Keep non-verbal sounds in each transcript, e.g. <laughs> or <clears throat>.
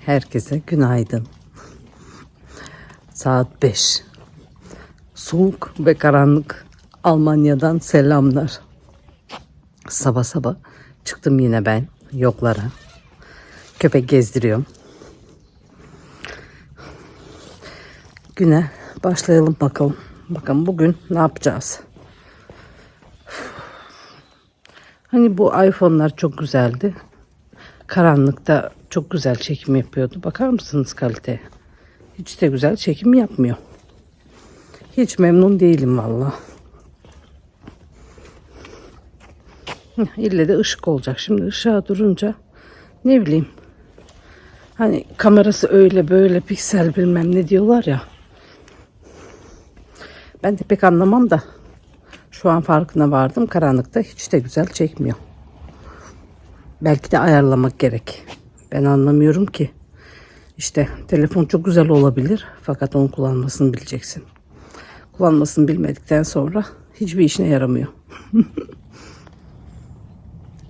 Herkese günaydın. Saat 5. Soğuk ve karanlık Almanya'dan selamlar. Sabah sabah çıktım yine ben yoklara. Köpek gezdiriyorum. Güne başlayalım bakalım. Bakın bugün ne yapacağız? Hani bu iPhone'lar çok güzeldi. Karanlıkta çok güzel çekim yapıyordu. Bakar mısınız kaliteye? Hiç de güzel çekim yapmıyor. Hiç memnun değilim valla. İlle de ışık olacak. Şimdi ışığa durunca ne bileyim. Hani kamerası öyle böyle piksel bilmem ne diyorlar ya. Ben de pek anlamam da şu an farkına vardım. Karanlıkta hiç de güzel çekmiyor. Belki de ayarlamak gerek. Ben anlamıyorum ki. İşte telefon çok güzel olabilir fakat onu kullanmasını bileceksin. Kullanmasını bilmedikten sonra hiçbir işine yaramıyor. <laughs>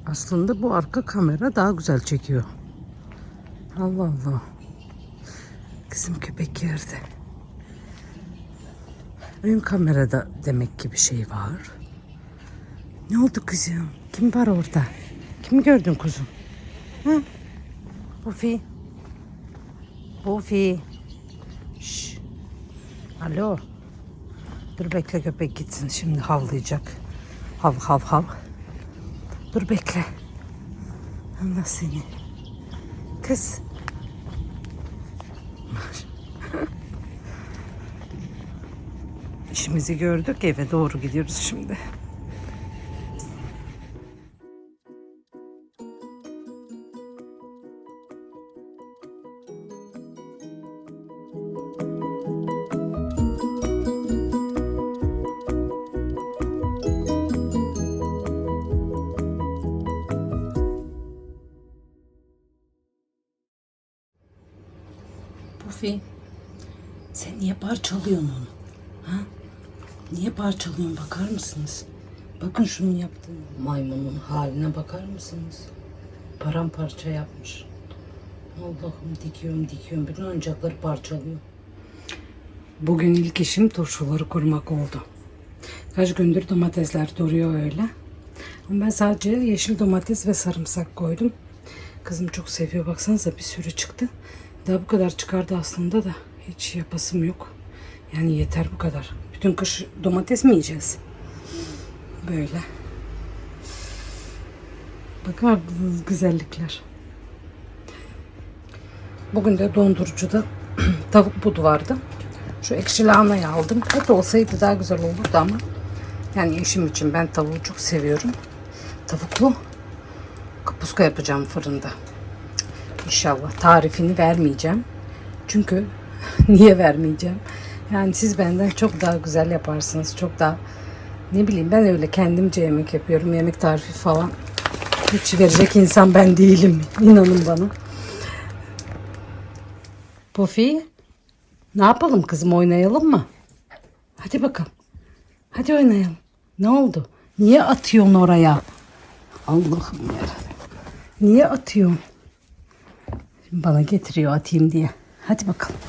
Aslında bu arka kamera daha güzel çekiyor. Allah Allah. Kızım köpek yerde. Ön kamerada demek ki bir şey var. Ne oldu kızım? Kim var orada? Kimi gördün kuzum? Hı? Bufi. Bufi. Şş. Alo. Dur bekle köpek gitsin. Şimdi havlayacak. Hav hav hav. Dur bekle. Allah seni. Kız. İşimizi gördük eve doğru gidiyoruz şimdi. Pufi, sen niye parçalıyorsun onu? Ha? Niye parçalıyorsun bakar mısınız? Bakın şunun yaptığı maymunun haline bakar mısınız? Paramparça yapmış. Allah'ım dikiyorum dikiyorum. Bütün oyuncakları parçalıyor. Bugün ilk işim turşuları kurmak oldu. Kaç gündür domatesler duruyor öyle. Ama ben sadece yeşil domates ve sarımsak koydum. Kızım çok seviyor. Baksanıza bir sürü çıktı. Daha bu kadar çıkardı aslında da hiç yapasım yok. Yani yeter bu kadar. Bütün kış domates mi yiyeceğiz? Böyle. Bakar mısınız güzellikler. Bugün de dondurucuda <clears throat> tavuk budu vardı. Şu ekşi lahanayı aldım. Et olsaydı daha güzel olurdu ama yani eşim için ben tavuğu çok seviyorum. Tavuklu kapuska yapacağım fırında. İnşallah tarifini vermeyeceğim. Çünkü <laughs> niye vermeyeceğim? Yani siz benden çok daha güzel yaparsınız. Çok daha ne bileyim ben öyle kendimce yemek yapıyorum. Yemek tarifi falan hiç verecek insan ben değilim. <laughs> İnanın bana. Pofi ne yapalım kızım oynayalım mı? Hadi bakalım. Hadi oynayalım. Ne oldu? Niye atıyorsun oraya? Allah'ım yarabbim. Niye atıyorsun? Bana getiriyor atayım diye. Hadi bakalım.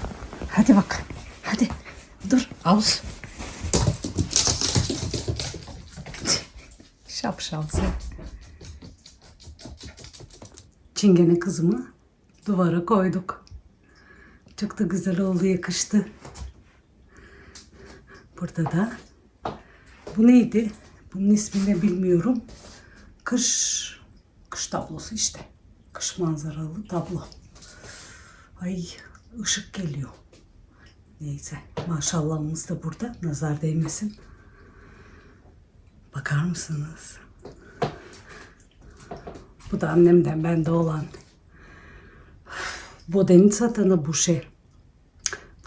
Hadi bakalım. Hadi. Dur. Ağuz. Şapşal sen. Çingene kızımı duvara koyduk. Çok da güzel oldu, yakıştı. Burada da bu neydi? Bunun ismini bilmiyorum. Kış kış tablosu işte. Kış manzaralı tablo. Ay ışık geliyor. Neyse maşallahımız da burada. Nazar değmesin. Bakar mısınız? Bu da annemden bende olan. Bodenica tanı bu şey.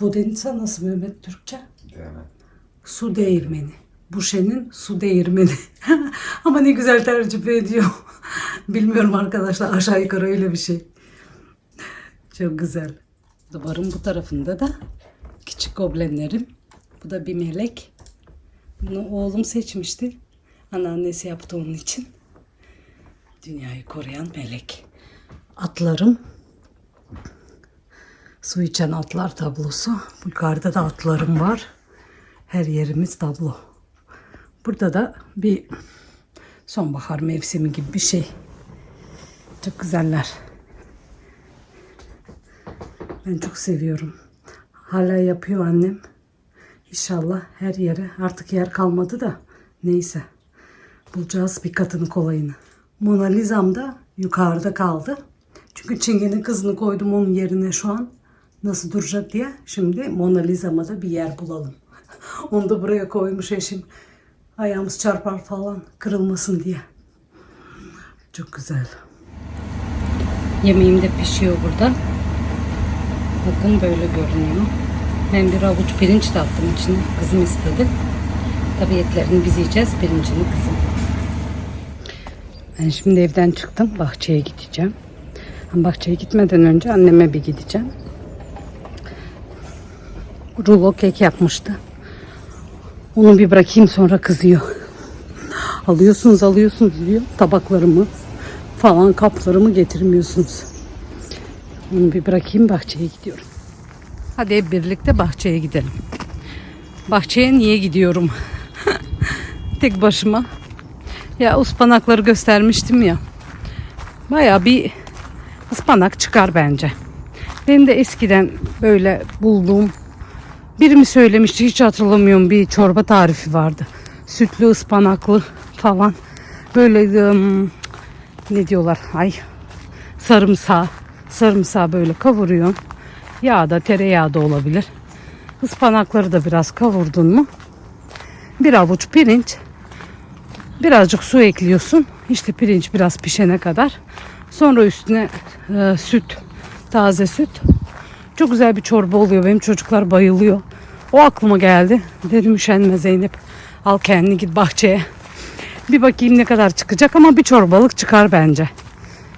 Bodenica nasıl Mehmet Türkçe? Diyemem. Su değirmeni. Buşe'nin su değirmeni. <laughs> Ama ne güzel tercüme ediyor. Bilmiyorum arkadaşlar aşağı yukarı öyle bir şey. Çok güzel. Duvarın bu tarafında da küçük goblenlerim. Bu da bir melek. Bunu oğlum seçmişti. Anneannesi yaptı onun için. Dünyayı koruyan melek. Atlarım Su içen atlar tablosu. Yukarıda da atlarım var. Her yerimiz tablo. Burada da bir sonbahar mevsimi gibi bir şey. Çok güzeller. Ben çok seviyorum. Hala yapıyor annem. İnşallah her yere artık yer kalmadı da neyse. Bulacağız bir katını kolayını. Mona Lisa'm da yukarıda kaldı. Çünkü Çingen'in kızını koydum onun yerine şu an. Nasıl duracak diye. Şimdi Mona Lisa'ma da bir yer bulalım. <laughs> Onu da buraya koymuş eşim. Ayağımız çarpar falan kırılmasın diye. Çok güzel. Yemeğim de pişiyor burada. Bakın böyle görünüyor. Ben bir avuç pirinç de attım içine. Kızım istedi. Tabii etlerini biz yiyeceğiz. Pirincini kızım. Ben şimdi evden çıktım. Bahçeye gideceğim. Bahçeye gitmeden önce anneme bir gideceğim. Rulo kek yapmıştı. Onu bir bırakayım sonra kızıyor. Alıyorsunuz alıyorsunuz diyor. Tabaklarımı falan kaplarımı getirmiyorsunuz. Onu bir bırakayım bahçeye gidiyorum. Hadi hep birlikte bahçeye gidelim. Bahçeye niye gidiyorum? <laughs> Tek başıma. Ya ıspanakları göstermiştim ya. Baya bir ıspanak çıkar bence. Benim de eskiden böyle bulduğum biri mi söylemişti hiç hatırlamıyorum bir çorba tarifi vardı. Sütlü ıspanaklı falan. Böyle ım, ne diyorlar ay sarımsağı sarımsağı böyle kavuruyorsun. Yağda tereyağı da olabilir. Ispanakları da biraz kavurdun mu bir avuç pirinç birazcık su ekliyorsun. İşte pirinç biraz pişene kadar. Sonra üstüne e, süt, taze süt. Çok güzel bir çorba oluyor. Benim çocuklar bayılıyor. O aklıma geldi. Dedim üşenme Zeynep. Al kendini git bahçeye. Bir bakayım ne kadar çıkacak ama bir çorbalık çıkar bence.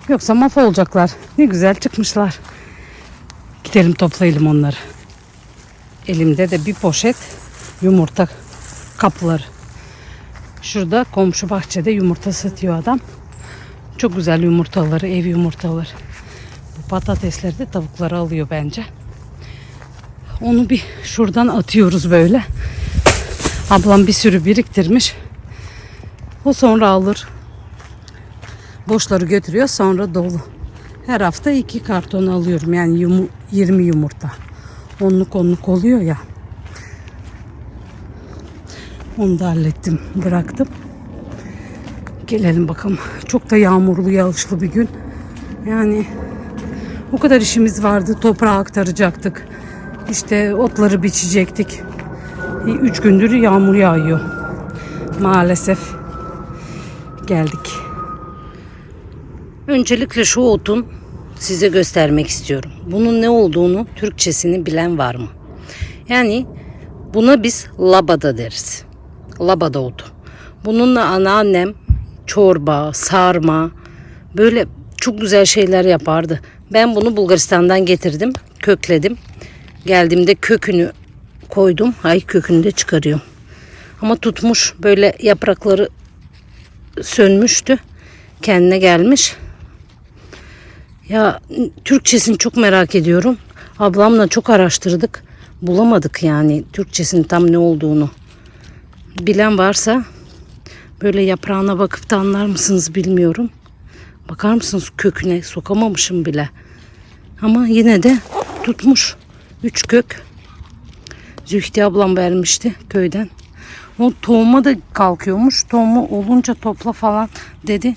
Yoksa mahvolacaklar. Ne güzel çıkmışlar. Gidelim toplayalım onları. Elimde de bir poşet yumurta kapları. Şurada komşu bahçede yumurta satıyor adam. Çok güzel yumurtaları, ev yumurtaları. Bu patatesleri de tavukları alıyor bence. Onu bir şuradan atıyoruz böyle. Ablam bir sürü biriktirmiş. O sonra alır. Boşları götürüyor sonra dolu. Her hafta iki karton alıyorum. Yani yumu, 20 yumurta. Onluk onluk oluyor ya. Onu da hallettim. Bıraktım. Gelelim bakalım. Çok da yağmurlu yağışlı bir gün. Yani o kadar işimiz vardı. Toprağa aktaracaktık. İşte otları biçecektik. E, Üç gündür yağmur yağıyor. Maalesef geldik. Öncelikle şu otun size göstermek istiyorum. Bunun ne olduğunu Türkçesini bilen var mı? Yani buna biz labada deriz. Labada otu. Bununla anneannem çorba, sarma böyle çok güzel şeyler yapardı. Ben bunu Bulgaristan'dan getirdim, kökledim. Geldiğimde kökünü koydum. Ay kökünü de çıkarıyorum. Ama tutmuş böyle yaprakları sönmüştü. Kendine gelmiş. Ya Türkçesini çok merak ediyorum. Ablamla çok araştırdık. Bulamadık yani Türkçesinin tam ne olduğunu. Bilen varsa böyle yaprağına bakıp da anlar mısınız bilmiyorum. Bakar mısınız köküne sokamamışım bile. Ama yine de tutmuş. Üç kök. Zühti ablam vermişti köyden. O tohuma da kalkıyormuş. Tohumu olunca topla falan dedi.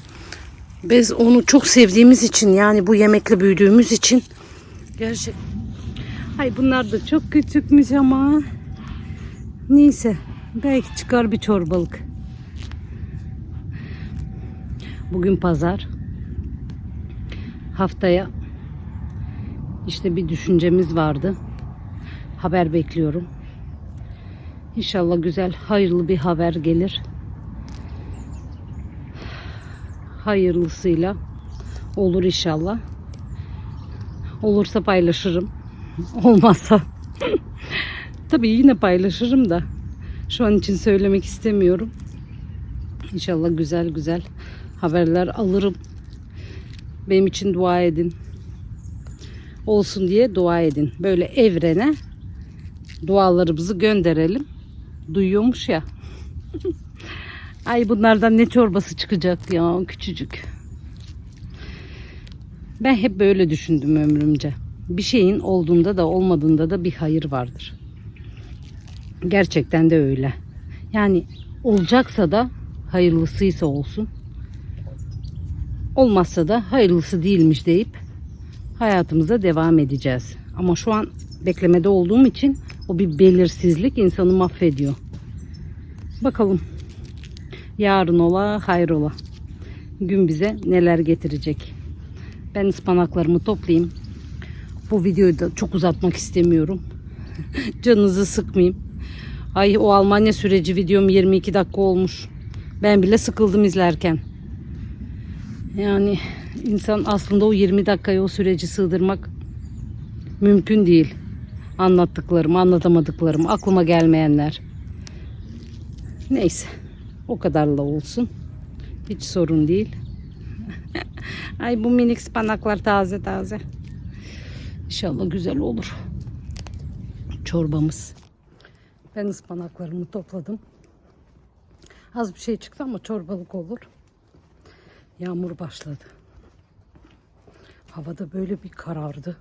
Biz onu çok sevdiğimiz için yani bu yemekle büyüdüğümüz için gerçek. Ay bunlar da çok küçükmüş ama. Neyse belki çıkar bir çorbalık. Bugün pazar. Haftaya işte bir düşüncemiz vardı. Haber bekliyorum. İnşallah güzel, hayırlı bir haber gelir. Hayırlısıyla olur inşallah. Olursa paylaşırım. <laughs> Olmazsa <laughs> tabii yine paylaşırım da şu an için söylemek istemiyorum. İnşallah güzel güzel haberler alırım. Benim için dua edin. olsun diye dua edin. Böyle evrene dualarımızı gönderelim. Duyuyormuş ya. <laughs> Ay bunlardan ne çorbası çıkacak ya küçücük. Ben hep böyle düşündüm ömrümce. Bir şeyin olduğunda da olmadığında da bir hayır vardır. Gerçekten de öyle. Yani olacaksa da hayırlısıysa olsun. Olmazsa da hayırlısı değilmiş deyip hayatımıza devam edeceğiz. Ama şu an beklemede olduğum için o bir belirsizlik insanı mahvediyor. Bakalım. Yarın ola hayrola. Gün bize neler getirecek. Ben ıspanaklarımı toplayayım. Bu videoyu da çok uzatmak istemiyorum. <laughs> Canınızı sıkmayayım. Ay o Almanya süreci videom 22 dakika olmuş. Ben bile sıkıldım izlerken. Yani insan aslında o 20 dakikaya o süreci sığdırmak mümkün değil. Anlattıklarım, anlatamadıklarım, aklıma gelmeyenler. Neyse. O kadarla olsun. Hiç sorun değil. <laughs> Ay bu minik spanaklar taze taze. İnşallah güzel olur. Çorbamız. Ben ıspanaklarımı topladım. Az bir şey çıktı ama çorbalık olur. Yağmur başladı. Havada böyle bir karardı.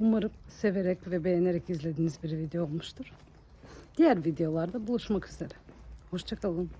Umarım severek ve beğenerek izlediğiniz bir video olmuştur. Diğer videolarda buluşmak üzere. Hoşçakalın.